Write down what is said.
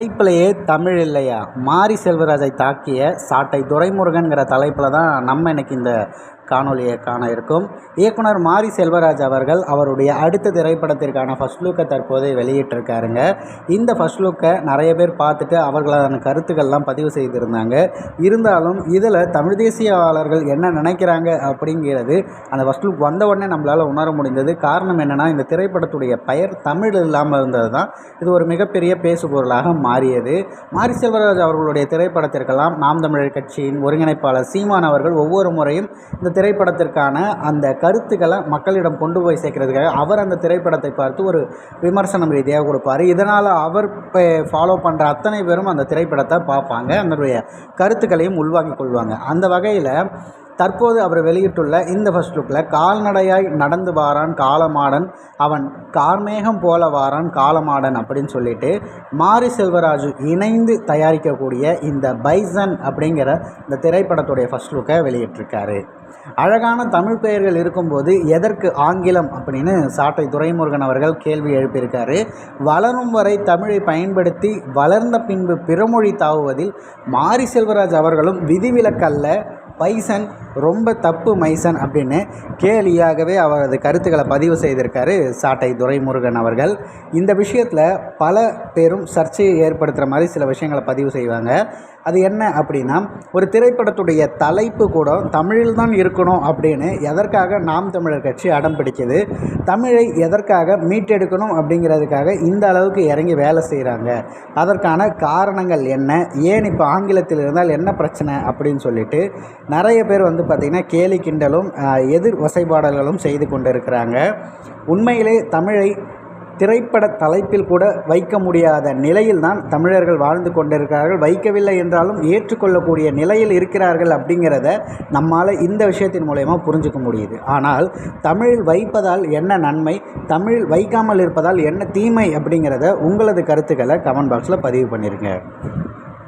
தலைப்பிலேயே தமிழ் இல்லையா? மாரி செல்வராஜை தாக்கிய சாட்டை துரைமுருகன்கிற தலைப்பில் தான் நம்ம இன்னைக்கு இந்த காணொலியை காண இருக்கும். இயக்குனர் மாரி செல்வராஜ் அவர்கள் அவருடைய அடுத்த திரைப்படத்திற்கான ஃபர்ஸ்ட் லுக்கை தற்போது வெளியிட்டிருக்காருங்க. இந்த ஃபர்ஸ்ட் லுக்கை நிறைய பேர் பார்த்துட்டு அவர்களான கருத்துக்கள்லாம் பதிவு செய்திருந்தாங்க. இருந்தாலும் இதில் தமிழ் தேசியவாளர்கள் என்ன நினைக்கிறாங்க அப்படிங்கிறது அந்த ஃபர்ஸ்ட் லுக் வந்த உடனே நம்மளால் உணர முடிந்தது. காரணம் என்னென்னா இந்த திரைப்படத்துடைய பெயர் தமிழ் இல்லாமல் இருந்தது தான். இது ஒரு மிகப்பெரிய பேசுபொருளாக மாறியது. மாரி செல்வராஜ் அவர்களுடைய திரைப்படத்திற்கெல்லாம் நாம் தமிழர் கட்சியின் ஒருங்கிணைப்பாளர் சீமான் அவர்கள் ஒவ்வொரு முறையும் இந்த திரைப்படத்திற்கான அந்த கருத்துக்களை மக்களிடம் கொண்டு போய் சேர்க்கறதுக்காக அவர் அந்த திரைப்படத்தை பார்த்து ஒரு விமர்சனம் ரீதியாக கொடுப்பார். இதனால் அவர் ஃபாலோ பண்ணுற அத்தனை பேரும் அந்த திரைப்படத்தை பார்ப்பாங்க. அதனுடைய கருத்துக்களையும் உள்வாங்கிக் கொள்வாங்க. அந்த வகையில் தற்போது அவர் வெளியிட்டுள்ள இந்த ஃபர்ஸ்ட் லுக்கில் கால்நடையாய் நடந்து வாரான் காலமாடன் அவன் கார்மேகம் போல வாரான் காலமாடன் அப்படின்னு சொல்லிட்டு மாரி செல்வராஜு இணைந்து தயாரிக்கக்கூடிய இந்த பைசன் அப்படிங்கிற இந்த திரைப்படத்துடைய ஃபர்ஸ்ட் லுக்கை வெளியிட்டிருக்காரு. அழகான தமிழ் பெயர்கள் இருக்கும்போது எதற்கு ஆங்கிலம் அப்படின்னு சாட்டை துரைமுருகன் அவர்கள் கேள்வி எழுப்பியிருக்காரு. வளரும் வரை தமிழை பயன்படுத்தி வளர்ந்த பின்பு பிறமொழி தாவுவதில் மாரி செல்வராஜ் அவர்களும் விதிவிலக்கல்ல பைசன் ரொம்ப தப்பு மைசன் அப்படின்னு கேலியாகவே அவரது கருத்துக்களை பதிவு செய்திருக்காரு சாட்டை துரைமுருகன் அவர்கள். இந்த விஷயத்தில் பல பேரும் சர்ச்சையை ஏற்படுத்துகிற மாதிரி சில விஷயங்களை பதிவு செய்வாங்க. அது என்ன அப்படின்னா ஒரு திரைப்படத்துடைய தலைப்பு கூட தமிழில் தான் இருக்கணும் அப்படின்னு எதற்காக நாம் தமிழர் கட்சி அடம் பிடிக்குது தமிழை எதற்காக மீட்டெடுக்கணும் அப்படிங்கிறதுக்காக இந்த அளவுக்கு இறங்கி வேலை செய்கிறாங்க அதற்கான காரணங்கள் என்ன? ஏன் இப்போ ஆங்கிலத்தில் இருந்தால் என்ன பிரச்சனை அப்படின்னு சொல்லிட்டு நிறைய பேர் வந்து பார்த்திங்கன்னா கேலி கிண்டலும் எதிர் வசைபாடல்களும் செய்து கொண்டு இருக்கிறாங்க உண்மையிலே தமிழை திரைப்பட தலைப்பில் கூட வைக்க முடியாத நிலையில் தான் தமிழர்கள் வாழ்ந்து கொண்டிருக்கிறார்கள். வைக்கவில்லை என்றாலும் ஏற்றுக்கொள்ளக்கூடிய நிலையில் இருக்கிறார்கள் அப்படிங்கிறத நம்மால் இந்த விஷயத்தின் மூலயமா புரிஞ்சுக்க முடியுது. ஆனால் தமிழில் வைப்பதால் என்ன நன்மை? தமிழில் வைக்காமல் இருப்பதால் என்ன தீமை அப்படிங்கிறத உங்களது கருத்துக்களை கமெண்ட் பாக்ஸில் பதிவு பண்ணிடுங்க